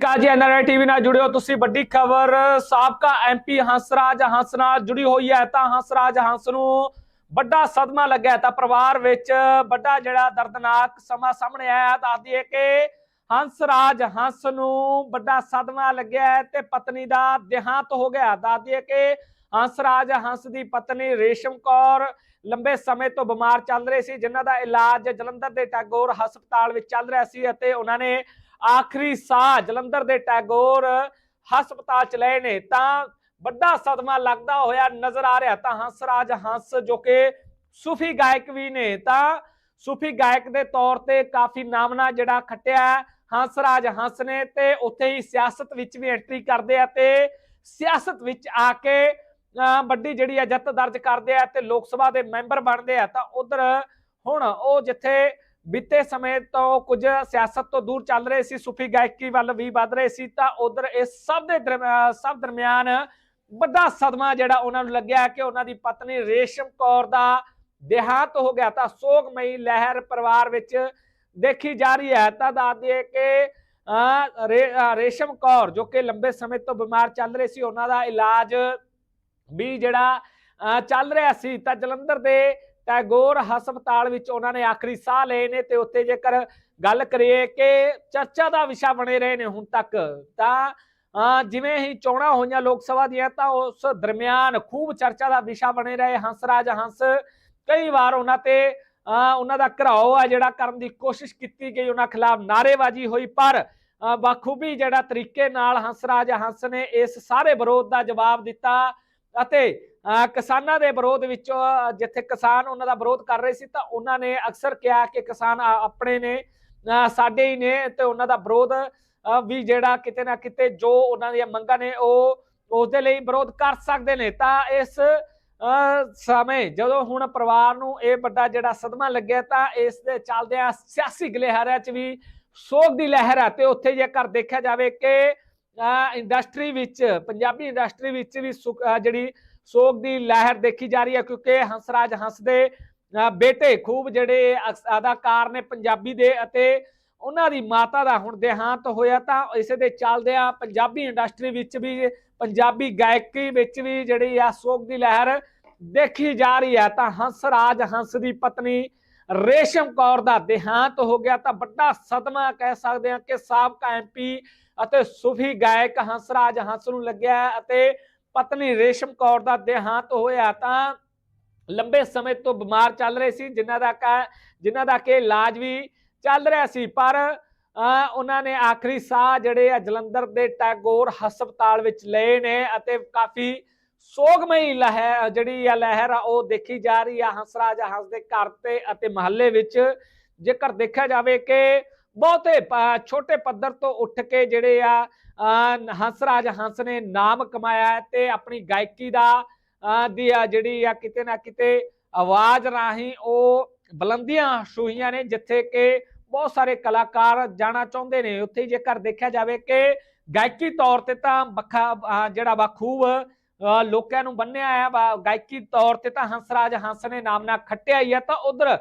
ਅਕਾਲ ਜੀ NRI TV ਨਾਲ ਜੁੜਿਓ ਤੁਸੀਂ। ਵੱਡੀ ਖਬਰ, ਸਾਬਕਾ ਐਮਪੀ ਹੰਸਰਾਜ ਹੰਸ ਨਾਲ ਜੁੜੀ ਹੋਈ ਹੈ ਤਾਂ ਹੰਸਰਾਜ ਹੰਸ ਨੂੰ ਵੱਡਾ ਸਦਮਾ ਲੱਗਿਆ ਤਾਂ ਪਰਿਵਾਰ ਵਿੱਚ ਵੱਡਾ ਜਿਹੜਾ ਦਰਦਨਾਕ ਸਮਾਂ ਸਾਹਮਣੇ ਆਇਆ ਦੱਸ ਦਈਏ ਕਿ ਹੰਸਰਾਜ ਹੰਸ ਨੂੰ ਵੱਡਾ ਸਦਮਾ ਲੱਗਿਆ ਤੇ ਪਤਨੀ ਦਾ ਦੇਹਾਂਤ ਹੋ ਗਿਆ ਦੱਸਦੀ ਦਈਏ ਕਿ ਹੰਸਰਾਜ ਹੰਸ ਦੀ ਪਤਨੀ ਰੇਸ਼ਮ ਕੌਰ ਲੰਬੇ ਸਮੇਂ ਤੋਂ ਬਿਮਾਰ ਚੱਲ ਰਹੇ ਸੀ, ਜਿਨ੍ਹਾਂ ਦਾ ਇਲਾਜ ਜਲੰਧਰ ਦੇ ਟੈਗੋਰ ਹਸਪਤਾਲ ਵਿੱਚ ਚੱਲ ਰਿਹਾ ਸੀ ਅਤੇ ਉਹਨਾਂ ਨੇ ਆਖਰੀ ਸਾਹ ਜਲੰਧਰ ਦੇ ਟੈਗੋਰ ਹਸਪਤਾਲ ਚ ਲਏ ਨੇ, ਤਾਂ ਵੱਡਾ ਸਦਮਾ ਲੱਗਦਾ ਹੋਇਆ ਨਜ਼ਰ ਆ ਰਿਹਾ, ਤਾਂ ਹੰਸਰਾਜ ਹੰਸ ਜੋ ਕਿ ਸੂਫੀ ਗਾਇਕ ਵੀ ਨੇ, ਤਾਂ ਸੂਫੀ ਗਾਇਕ ਦੇ ਤੌਰ ਤੇ ਕਾਫੀ ਨਾਮਨਾ ਜਿਹੜਾ ਖੱਟਿਆ ਹੈ, ਹੰਸਰਾਜ ਹੰਸ ਨੇ, ਤੇ ਉੱਥੇ ਹੀ ਸਿਆਸਤ ਵਿੱਚ ਵੀ ਐਂਟਰੀ ਕਰਦੇ ਆ, ਤੇ ਸਿਆਸਤ ਵਿੱਚ ਆ ਕੇ, ਅਹ ਵੱਡੀ ਜਿਹੜੀ ਹੈ ਜਿੱਤ ਦਰਜ ਕਰਦੇ ਆ, ਤੇ ਲੋਕ ਸਭਾ ਦੇ ਮੈਂਬਰ ਬਣਦੇ ਆ, ਤਾਂ ਉਧਰ ਹੁਣ ਉਹ ਜਿੱਥੇ ਬੀਤੇ ਸਮੇਂ ਤੋਂ ਕੁਝ ਸਿਆਸਤ ਤੋਂ ਦੂਰ ਚੱਲ ਰਹੇ ਸੀ ਸੂਫੀ ਗਾਇਕੀ ਵੱਲ ਵੀ ਵੱਧ ਰਹੇ ਸੀ ਤਾਂ ਉਧਰ ਇਸ ਸਭ ਦੇ ਸਭ ਦਰਮਿਆਨ ਵੱਡਾ ਸਦਮਾ ਜਿਹੜਾ ਉਹਨਾਂ ਨੂੰ ਲੱਗਿਆ ਕਿ ਉਹਨਾਂ ਦੀ ਪਤਨੀ ਰੇਸ਼ਮ ਕੌਰ ਦਾ ਦੇਹਾਂਤ ਹੋ ਗਿਆ। ਤਾਂ ਸੋਗਮਈ ਲਹਿਰ ਪਰਿਵਾਰ ਵਿੱਚ ਦੇਖੀ ਜਾ ਰਹੀ ਹੈ। ਤਾਂ ਦੱਸ ਦਈਏ ਕਿ ਅਹ, ਰੇ- ਰੇਸ਼ਮ ਕੌਰ ਜੋ ਕਿ ਲੰਬੇ ਸਮੇਂ ਤੋਂ ਬਿਮਾਰ ਚੱਲ ਰਹੇ ਸੀ ਉਹਨਾਂ ਦਾ ਇਲਾਜ ਵੀ ਜਿਹੜਾ ਅਹ, ਚੱਲ ਰਿਹਾ ਸੀ। ਤਾਂ ਜਲੰਧਰ ਦੇ ਟੈਗੋਰ ਹਸਪਤਾਲ ਵਿੱਚ ਉਹਨਾਂ ਨੇ ਆਖਰੀ ਸਾਹ ਲਏ ਨੇ ਤੇ ਉੱਥੇ ਜੇਕਰ ਗੱਲ ਕਰੀਏ ਕਿ ਚਰਚਾ ਦਾ ਵਿਸ਼ਾ ਬਣੇ ਰਹੇ ਨੇ ਹੁਣ ਤੱਕ ਤਾਂ ਜਿਵੇਂ ਹੀ ਚੋਣਾਂ ਹੋਈਆਂ ਲੋਕ ਸਭਾ ਦੀਆਂ ਤਾਂ ਉਸ ਦਰਮਿਆਨ ਖੂਬ ਚਰਚਾ ਦਾ ਵਿਸ਼ਾ ਬਣੇ ਰਹੇ। ਹੰਸਰਾਜ ਹੰਸ ਕਈ ਵਾਰ ਉਹਨਾਂ ਤੇ ਅਹ, ਉਹਨਾਂ ਦਾ ਘਰਾਓ ਆ ਜਿਹੜਾ ਕਰਨ ਦੀ ਕੋਸ਼ਿਸ਼ ਕੀਤੀ ਗਈ ਉਹਨਾਂ ਖਿਲਾਫ ਨਾਰੇਬਾਜ਼ੀ ਹੋਈ ਪਰ ਬਾਖੂਬੀ ਜਿਹੜਾ ਤਰੀਕੇ ਨਾਲ ਹੰਸਰਾਜ ਹੰਸ ਨੇ ਇਸ ਸਾਰੇ ਵਿਰੋਧ ਦਾ ਜਵਾਬ ਦਿੱਤਾ ਅਤੇ ਕਿਸਾਨਾਂ ਦੇ ਵਿਰੋਧ ਵਿੱਚ, ਜਿੱਥੇ ਕਿਸਾਨ ਉਹਨਾਂ ਦਾ ਵਿਰੋਧ ਕਰ ਰਹੇ ਸੀ, ਤਾਂ ਉਹਨਾਂ ਨੇ ਅਕਸਰ ਕਿਹਾ ਕਿ ਕਿਸਾਨ ਆਪਣੇ ਨੇ ਸਾਡੇ ਹੀ ਨੇ ਤੇ ਉਹਨਾਂ ਦਾ ਵਿਰੋਧ ਵੀ ਜਿਹੜਾ ਕਿਤੇ ਨਾ ਕਿਤੇ ਜੋ ਉਹਨਾਂ ਦੀਆਂ ਮੰਗਾਂ ਨੇ, ਉਹ ਉਸ ਦੇ ਲਈ ਵਿਰੋਧ ਕਰ ਸਕਦੇ ਨੇ। ਤਾਂ ਇਸ ਅਹ ਸਮੇਂ ਜਦੋਂ ਹੁਣ ਪਰਿਵਾਰ ਨੂੰ ਇਹ ਵੱਡਾ ਜਿਹੜਾ ਸਦਮਾ ਲੱਗਿਆ, ਤਾਂ ਇਸ ਦੇ ਚੱਲਦਿਆਂ ਸਿਆਸੀ ਗਲੇਹਾਰਿਆਂ 'ਚ ਵੀ ਸੋਗ ਦੀ ਲਹਿਰ ਹੈ। ਤੇ ਉੱਥੇ ਜੇਕਰ ਦੇਖਿਆ ਜਾਵੇ ਕਿ ਇੰਡਸਟਰੀ ਵਿੱਚ, ਪੰਜਾਬੀ ਇੰਡਸਟਰੀ ਵਿੱਚ ਵੀ ਸੁ- ਜਿਹੜੀ ਸੋਗ ਦੀ ਲਹਿਰ ਦੇਖੀ ਜਾ ਰਹੀ ਹੈ, ਕਿਉਂਕਿ ਹੰਸਰਾਜ ਹੰਸ ਦੇ ਬੇਟੇ ਖੂਬ ਜਿਹੜੇ ਅਦਾਕਾਰ ਨੇ ਪੰਜਾਬੀ ਦੇ ਅਤੇ ਉਹਨਾਂ ਦੀ ਮਾਤਾ ਦਾ ਹੁਣ ਦੇਹਾਂਤ ਹੋਇਆ ਤਾਂ ਇਸੇ ਦੇ ਚੱਲਦਿਆਂ ਪੰਜਾਬੀ ਇੰਡਸਟਰੀ ਵਿੱਚ ਵੀ, ਪੰਜਾਬੀ ਗਾਇਕੀ ਵਿੱਚ ਵੀ ਜਿਹੜੀ ਆ ਸੋਗ ਦੀ ਲਹਿਰ ਦੇਖੀ ਜਾ ਰਹੀ ਹੈ। ਤਾਂ ਹੰਸਰਾਜ ਹੰਸ ਦੀ ਪਤਨੀ ਰੇਸ਼ਮ ਕੌਰ ਦਾ ਦੇਹਾਂਤ ਹੋ ਗਿਆ ਤਾਂ ਵੱਡਾ ਸਦਮਾ ਕਹਿ ਸਕਦੇ ਹਾਂ ਕਿ ਸਾਬਕਾ ਐਮਪੀ ਅਤੇ ਸੂਫੀ ਗਾਇਕ ਹੰਸਰਾਜ ਹੰਸ ਨੂੰ ਲੱਗਿਆ ਅਤੇ ਪਤਨੀ ਰੇਸ਼ਮ ਕੌਰ ਦਾ ਦੇਹਾਂਤ ਹੋਇਆ ਤਾਂ ਲੰਬੇ ਸਮੇਂ ਤੋਂ ਬਿਮਾਰ ਚੱਲ ਰਹੇ ਸੀ, ਜਿਨ੍ਹਾਂ ਦਾ ਜਿਨ੍ਹਾਂ ਦਾ ਕਿ ਇਲਾਜ ਵੀ ਚੱਲ ਰਿਹਾ ਸੀ, ਪਰ ਉਹਨਾਂ ਨੇ ਆਖਰੀ ਸਾਹ ਜਿਹੜੇ ਆ ਜਲੰਧਰ ਦੇ ਟੈਗੋਰ ਹਸਪਤਾਲ ਵਿੱਚ ਲਏ ਨੇ ਅਤੇ ਕਾਫੀ ਸੋਗਮਈ ਲਹਿਰ ਜਿਹੜੀ ਆ ਲਹਿਰ ਆ, ਉਹ ਦੇਖੀ ਜਾ ਰਹੀ ਆ ਹੰਸਰਾਜ ਹੰਸ ਦੇ ਘਰ ਤੇ ਅਤੇ ਮਹੱਲੇ ਵਿੱਚ। ਜੇਕਰ ਦੇਖਿਆ ਜਾਵੇ ਕਿ ਬਹੁਤੇ ਛੋਟੇ ਪੱਧਰ ਤੋਂ ਉੱਠ ਕੇ ਜਿਹੜੇ ਆ ਅਹ, ਹੰਸਰਾਜ ਹੰਸ ਨੇ ਨਾਮ ਕਮਾਇਆ ਤੇ ਆਪਣੀ ਗਾਇਕੀ ਦਾ ਦੀ ਆ ਜਿਹੜੀ ਆ ਕਿਤੇ ਨਾ ਕਿਤੇ ਆਵਾਜ਼ ਰਾਹੀਂ ਉਹ ਬੁਲੰਦੀਆਂ ਛੂਹੀਆਂ ਨੇ ਜਿੱਥੇ ਕਿ ਬਹੁਤ ਸਾਰੇ ਕਲਾਕਾਰ ਜਾਣਾ ਚਾਹੁੰਦੇ ਨੇ। ਉੱਥੇ ਜੇਕਰ ਦੇਖਿਆ ਜਾਵੇ ਕਿ ਗਾਇਕੀ ਤੌਰ ਤੇ ਤਾਂ ਬੱਖਾ ਅਹ, ਜਿਹੜਾ ਬਖੂਬ ਅਹ, ਲੋਕਾਂ ਨੂੰ ਬੰਨਿਆ ਹੈ ਵਾ- ਗਾਇਕੀ ਤੌਰ ਤੇ ਤਾਂ ਹੰਸਰਾਜ ਹੰਸ ਨੇ ਨਾਮ ਨਾਲ ਖੱਟਿਆ ਹੀ ਹੈ ਤਾਂ ਉਧਰ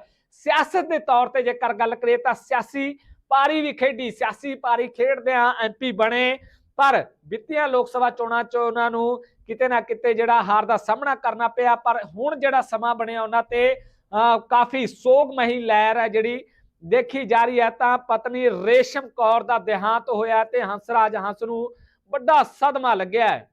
ਸਿਆਸਤ ਦੇ ਤੌਰ ਤੇ ਜੇਕਰ ਗੱਲ ਕਰੀਏ ਤਾਂ ਸਿਆਸੀ ਪਾਰੀ ਵੀ ਖੇਡੀ ਸਿਆਸੀ ਪਾਰੀ ਖੇਡਦਿਆਂ ਐਮਪੀ ਬਣੇ। ਪਰ ਵਿੱਤੀਆਂ ਲੋਕ ਸਭਾ ਚੋਣਾਂ 'ਚ ਉਹਨਾਂ ਨੂੰ ਕਿਤੇ ਨਾ ਕਿਤੇ ਜਿਹੜਾ ਹਾਰ ਦਾ ਸਾਹਮਣਾ ਕਰਨਾ ਪਿਆ ਪਰ ਹੁਣ ਜਿਹੜਾ ਸਮਾਂ ਬਣਿਆ ਉਹਨਾਂ ਤੇ ਅਹ, ਕਾਫੀ ਸੋਗਮਈ ਲਹਿਰ ਹੈ ਜਿਹੜੀ ਦੇਖੀ ਜਾ ਰਹੀ ਹੈ। ਤਾਂ ਪਤਨੀ ਰੇਸ਼ਮ ਕੌਰ ਦਾ ਦੇਹਾਂਤ ਹੋਇਆ ਤੇ ਹੰਸਰਾਜ ਹੰਸ ਨੂੰ ਵੱਡਾ ਸਦਮਾ ਲੱਗਿਆ ਹੈ।